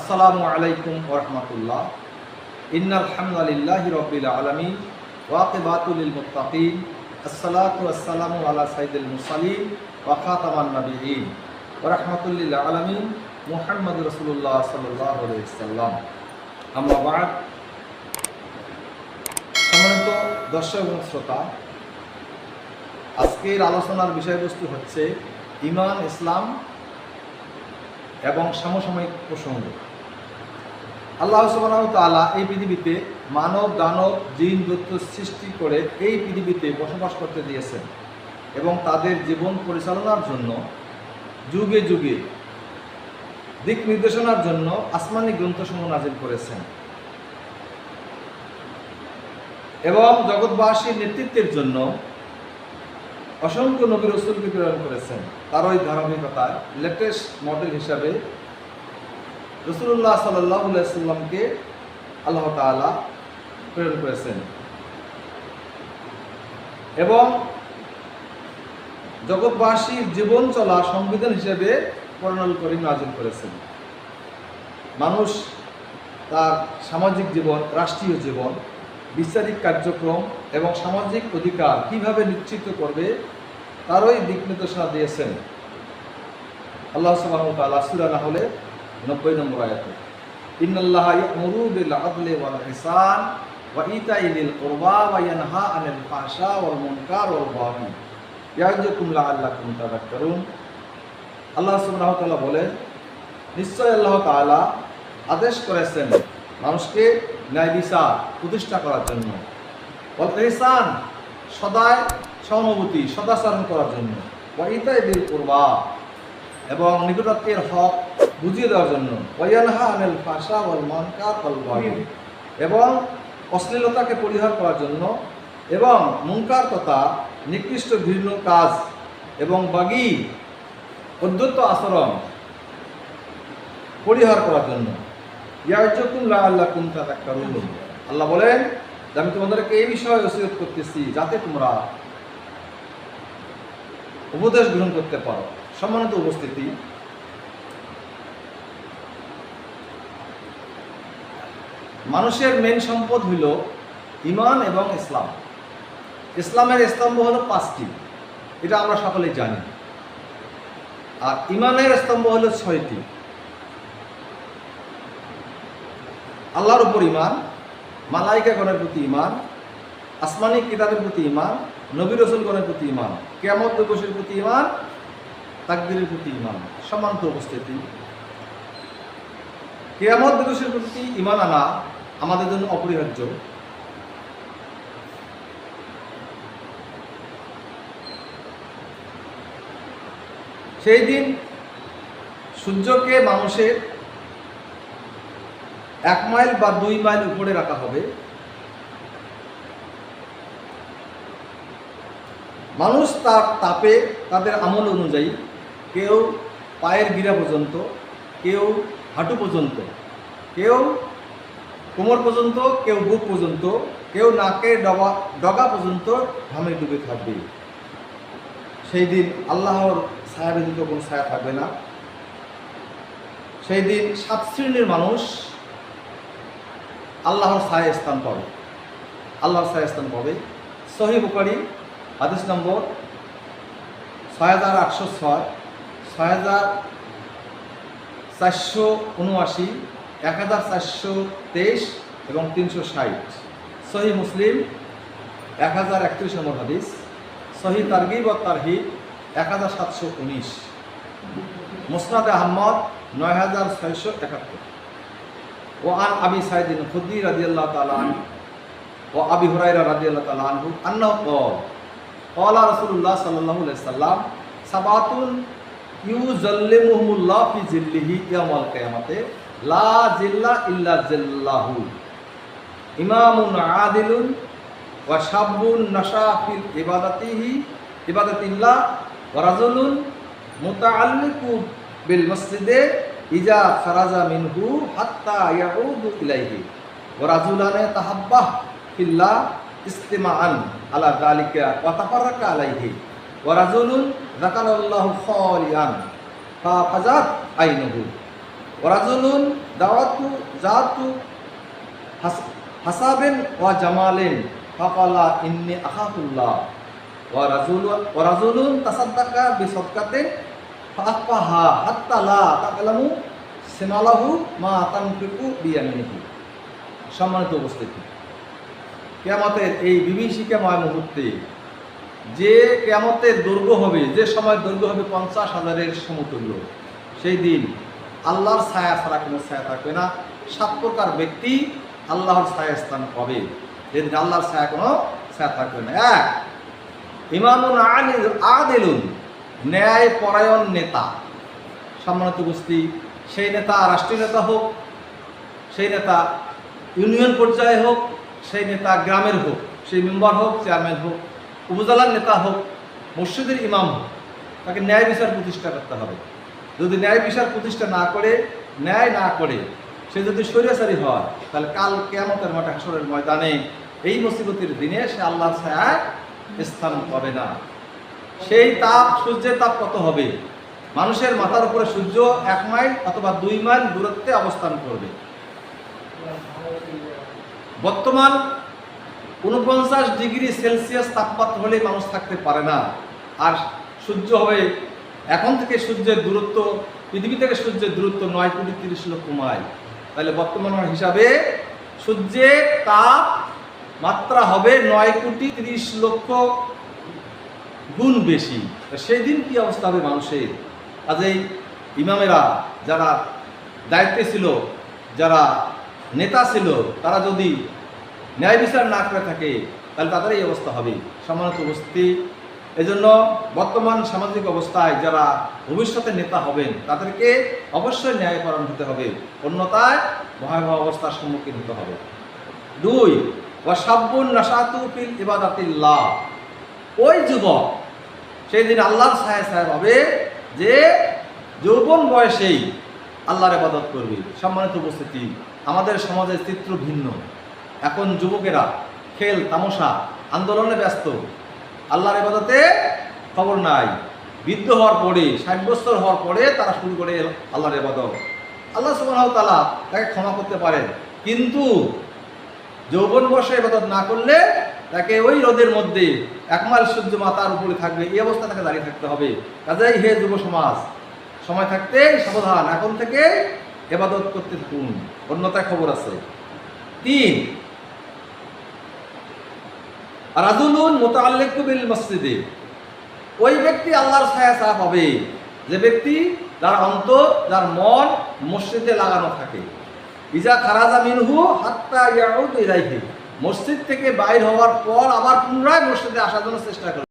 আসসালামু আলাইকুম ওরহমতুল্লাহ ইন্নাল হামদুলিল্লাহি রাব্বিল আলামিন ওয়াকিবাতুল মুত্তাকিন। আসসালাতু ওয়াসসালামু আলা সাইয়্যিদিল মুরসালিন ওয়া খাতামান নাবিয়িন ওয়া রাহমাতুল লিল আলামিন মুহাম্মদ রাসূলুল্লাহ সাল্লাল্লাহু আলাইহি ওয়াসাল্লাম। বাদ। সম্মানিত দর্শক এবং শ্রোতা, আজকের আলোচনার বিষয়বস্তু হচ্ছে ইমান, ইসলাম এবং সমসাময়িক প্রসঙ্গ। আল্লাহ ওয়া এই পৃথিবীতে মানব, দানব, জিন দত্ত সৃষ্টি করে এই পৃথিবীতে বসবাস করতে দিয়েছেন এবং তাদের জীবন পরিচালনার জন্য যুগে যুগে দিক নির্দেশনার জন্য আসমানি গ্রন্থসমূহ নাজিল করেছেন। এবং জগৎবাসীর নেতৃত্বের জন্য অসংখ্য নবী রসুলকে প্রেরণ করেছেন। তার ওই ধারাবাহিকতায় লেটেস্ট মডেল হিসাবে রসুল্লাহ সাল্লাহ সাল্লামকে আল্লাহ তালা প্রেরণ করেছেন। এবং জগৎবাসীর জীবন চলা সংবিধান হিসেবে করণাল করিম নাজিল করেছেন। মানুষ তার সামাজিক জীবন, রাষ্ট্রীয় জীবন, বিচারিক কার্যক্রম এবং সামাজিক অধিকার কীভাবে নিশ্চিত করবে, তারই দিক নির্দেশনা দিয়েছেন। আল্লাহ সুবহানাহু ওয়া তাআলা সূরা নাহলে 90 নম্বর আয়াতে ওয়া ওয়া আল্লাহ ওয়া বলেন আল্লাহ আদেশ করেছেন মানুষকে ন্যায় বিচার প্রতিষ্ঠা করার জন্য। সদায় সহানুভূতি, সদাচরণ করার জন্য। করবা এবং নিকটত্বের হক বুঝিয়ে দেওয়ার জন্য। ওয়াইয়ানহা আনিল ফাশা ওয়াল ওয়াল বাগি এবং অশ্লীলতাকে পরিহার করার জন্য এবং মুনকার তথা নিকৃষ্ট ঘৃণ্য কাজ এবং বাগি অদ্যত্ত আচরণ পরিহার করার জন্য। ইয়াজকুম লা কুম তাযাক্কারুন আল্লাহ বলেন আমি তোমাদেরকে এই বিষয়ে ওসিয়ত করতেছি যাতে তোমরা উপদেশ গ্রহণ করতে পারো। সম্মানিত উপস্থিতি মানুষের মেন সম্পদ হইল ইমান এবং ইসলাম। ইসলামের স্তম্ভ হলো পাঁচটি, এটা আমরা সকলেই জানি। আর ইমানের স্তম্ভ হলো ছয়টি। আল্লাহর উপর ইমান মালাইকা গণের প্রতি ইমান আসমানি কিতাবের প্রতি ইমান নবী রসুলগণের প্রতি ইমান কেয়ামত দিবসের প্রতি ইমান তাকদিরের প্রতি ইমান সমান্ত উপস্থিতি কেয়ামত দিবসের প্রতি ইমান আনা আমাদের জন্য অপরিহার্য। সেই দিন সূর্যকে মানুষের এক মাইল বা দুই মাইল উপরে রাখা হবে। মানুষ তার তাপে তাদের আমল অনুযায়ী কেউ পায়ের গিরা পর্যন্ত, কেউ হাঁটু পর্যন্ত, কেউ কোমর পর্যন্ত, কেউ বুক পর্যন্ত, কেউ নাকের ডগা ডগা পর্যন্ত ঘামে ডুবে থাকবে। সেই দিন আল্লাহর ছায়া ব্যতীত কোনো ছায়া থাকবে না। সেই দিন সাত শ্রেণির মানুষ আল্লাহর ছায়া স্থান পাবে। আল্লাহর ছায়া স্থান পাবে। সহি বুকারি হাদিস নম্বর ছয় হাজার আটশো ছয় ছয় হাজার চারশো উনআশি। এক হাজার চারশো তেইশ এবং তিনশো ষাট। সহি মুসলিম, এক হাজার একত্রিশ নম্বর হাদিস। সহি তারগিব ও তারহিব, এক হাজার সাতশো উনিশ। মুসনাদ আহমদ, নয় হাজার ছয়শো একাত্তর। ও আন আবি সাইদিন খুদ্দি রাদিয়াল্লাহ তাআলা আনহু। ও আবি তাআলা আনহু, আন্নাহু ক্বাল। ক্বালা রাসূলুল্লাহ সাল্লাল্লাহু আলাইহি সাল্লাম, সাবাতুন ইউজাল্লিমুহুমুল্লাহ ফি জিল্লিহি ইয়াউমাল কিয়ামাতে। লা জিল্লা ইল্লা জিল্লাহু। ইমামুন আদিলুন ওয়া শাবুন নাশা ফিল ইবাদাতিহি, ইবাদাতিল্লাহ ওয়া রাজুলুন মুতাআল্লিকুন বিল ইজা খারাজা হাত্তা ইয়াউদু ইলাইহি। ওয়া রাজুলানে তাহাব্বাহ ফিল্লাহ ইস্তিমাআন আলা যালিকা ওয়া তাফাররাকা আলাইহি। ওয়া রাজুলুন যাকারাল্লাহু খালিয়ান ফা ফাজাত আইনুহু। ওরাজুলুন দাওয়াতু জাতু হাস- হাসাবেন ওয়া জামালেন ফাকালা ইন্নি আখাফুল্লাহ ওয়া রাজুল ওয়া রাজুলুন তাসাদ্দাকা বিসাদকাতিন ফাআফাহা হাত্তা লা তাকলামু সিমালাহু মা তানফিকু বিয়ামিনিহি সম্মানিত উপস্থিতি। কেয়ামতের এই বিভীষিকাময় মুহূর্তে যে কেয়ামতের দৈর্ঘ্য হবে, যে সময় দৈর্ঘ্য হবে পঞ্চাশ হাজারের সমতুল্য, সেই দিন আল্লাহর ছায়া ছাড়া কোনো ছায়া থাকবে না। সাত প্রকার ব্যক্তি আল্লাহর ছায়া স্থান পাবে। যেদিন আল্লাহর ছায়া কোনো ছায়া থাকবে না। এক, ইমামুন আদিলুন, ন্যায় পরায়ণ নেতা। সম্মানিত গোষ্ঠী সেই নেতা রাষ্ট্রীয় নেতা হোক, সেই নেতা ইউনিয়ন পর্যায়ে হোক, সেই নেতা গ্রামের হোক, সেই মেম্বার হোক, চেয়ারম্যান হোক, উপজেলার নেতা হোক, মসজিদের ইমাম হোক, তাকে ন্যায় বিচার প্রতিষ্ঠা করতে হবে। যদি ন্যায় বিচার প্রতিষ্ঠা না করে, ন্যায় না করে, সে যদি স্বৈরাচারী হয়, তাহলে কাল কেয়ামতের মাঠে হাসরের ময়দানে এই মুসিবতের দিনে সে আল্লাহর ছায়ায় স্থান পাবে না। সেই তাপ, সূর্যের তাপ কত হবে? মানুষের মাথার উপরে সূর্য এক মাইল অথবা দুই মাইল দূরত্বে অবস্থান করবে। বর্তমান উনপঞ্চাশ ডিগ্রি সেলসিয়াস তাপমাত্রা হলে মানুষ থাকতে পারে না। আর সূর্য হবে এখন থেকে সূর্যের দূরত্ব, পৃথিবী থেকে সূর্যের দূরত্ব নয় কোটি তিরিশ লক্ষ মাইল। তাহলে বর্তমান হিসাবে সূর্যের তাপ মাত্রা হবে নয় কোটি তিরিশ লক্ষ গুণ বেশি। সেই দিন কি অবস্থা হবে মানুষের? কাজেই ইমামেরা যারা দায়িত্বে ছিল, যারা নেতা ছিল, তারা যদি ন্যায় বিচার না করে থাকে, তাহলে তাদের এই অবস্থা হবে। সম্মানিত উপস্থিতি এজন্য বর্তমান সামাজিক অবস্থায় যারা ভবিষ্যতে নেতা হবেন, তাদেরকে অবশ্যই ন্যায়পরায়ণ হতে হবে। অন্যতায় ভয়াবহ অবস্থার সম্মুখীন হতে হবে। দুই ওয়াসাব্বুন নাসাতু ফিল ইবাদাতিল্লাহ। ওই যুবক, সেই দিন আল্লাহর ছায়া সাহেব হবে যে যৌবন বয়সেই আল্লাহর ইবাদত করবে। সম্মানিত উপস্থিতি, আমাদের সমাজের চিত্র ভিন্ন। এখন যুবকেরা খেল, তামাশা, আন্দোলনে ব্যস্ত। আল্লাহর এবাদতে খবর নাই। বৃদ্ধ হওয়ার পরে, ষাট বছর হওয়ার পরে তারা শুরু করে আল্লাহর ইবাদত। আল্লাহ সুবহানাহু তালা তাকে ক্ষমা করতে পারেন। কিন্তু যৌবন বয়সে ইবাদত না করলে তাকে ওই রোদের মধ্যে এক মাইল সূর্য মাতার উপরে থাকবে এই অবস্থা তাকে দাঁড়িয়ে থাকতে হবে। কাজেই হে যুব সমাজ, সময় থাকতে সাবধান। এখন থেকে এবাদত করতে থাকুন। অন্যতায় খবর আছে। তিন রাজুলুন মোতাল্লিক বিল মসজিদে। ওই ব্যক্তি আল্লাহর ছায়া ছায়া পাবে যে ব্যক্তি যার অন্তর যার মন মসজিদে লাগানো থাকে। ইজা খারাজা মিনহু হাত্তা ইয়াউদ ইলাইহি। মসজিদ থেকে বাইর হওয়ার পর আবার পুনরায় মসজিদে আসার জন্য চেষ্টা করে।